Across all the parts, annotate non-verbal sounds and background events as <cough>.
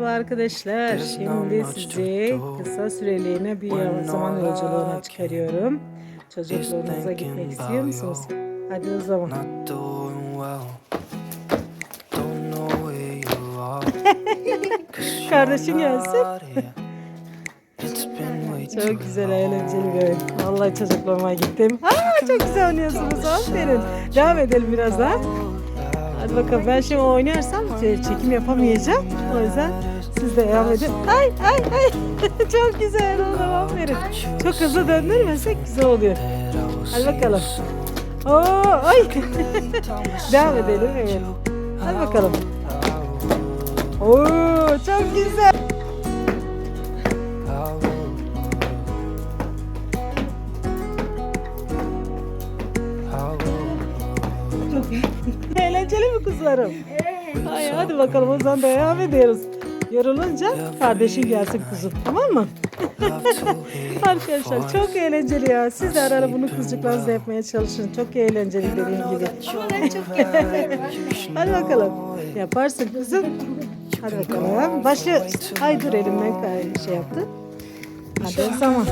Merhaba arkadaşlar. Şimdi sizi kısa süreliğine bir zaman yolculuğuna çıkarıyorum. Çocukluğunuza gitmek istiyor musunuz? Hadi o zaman. <laughs> Kardeşin gelsin. <laughs> Çok güzel, eğlenceli bir oyun. Vallahi çocukluğuma gittim. Aa, çok güzel oynuyorsunuz. Aferin. Devam edelim biraz daha. Hadi bakalım ben şimdi oynarsam çekim yapamayacağım. O yüzden siz de devam edin. Ay ay ay. <laughs> çok güzel oldu. Aferin. Çok hızlı döndürmesek güzel oluyor. Hadi bakalım. Oo, ay. <laughs> devam edelim evet. Hadi bakalım. Oo, çok güzel. Eğlenceli mi kızlarım? Ay, hadi bakalım o zaman devam ediyoruz. Yorulunca kardeşin gelsin kuzum tamam mı? <laughs> Arkadaşlar çok eğlenceli ya. Siz de ara ara bunu kızcıklarınızla yapmaya çalışın. Çok eğlenceli dediğim gibi. <laughs> hadi bakalım. Yaparsın kızım. Hadi bakalım. Başlıyoruz. Ay dur elimden şey yaptı. Hadi o zaman.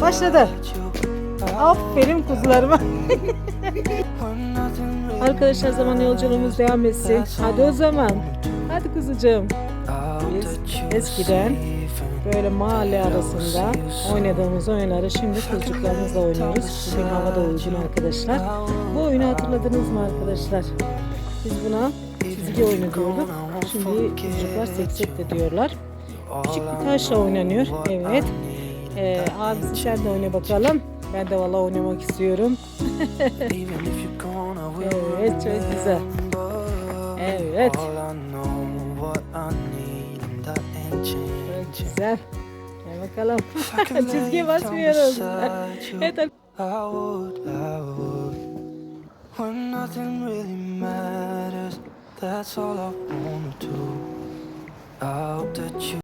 Başladı. Aferin kuzularıma. <laughs> Arkadaşlar zaman yolculuğumuz devam etsin. Hadi o zaman. Hadi kuzucuğum. Biz eskiden böyle mahalle arasında oynadığımız oyunları şimdi çocuklarımızla oynuyoruz. Bugün hava da uygun arkadaşlar. Bu oyunu hatırladınız mı arkadaşlar? Biz buna çizgi oyunu diyorduk. Şimdi çocuklar seksek de diyorlar. Küçük bir taşla oynanıyor. Evet. Ee, abisi sen de oyna bakalım. Ben de valla oynamak istiyorum. <laughs> Evet çok güzel. Evet. Çok güzel. Gel bakalım. <laughs> Çizgiye basmıyoruz. <laughs> evet. When nothing really matters, that's all I wanna do. I hope that you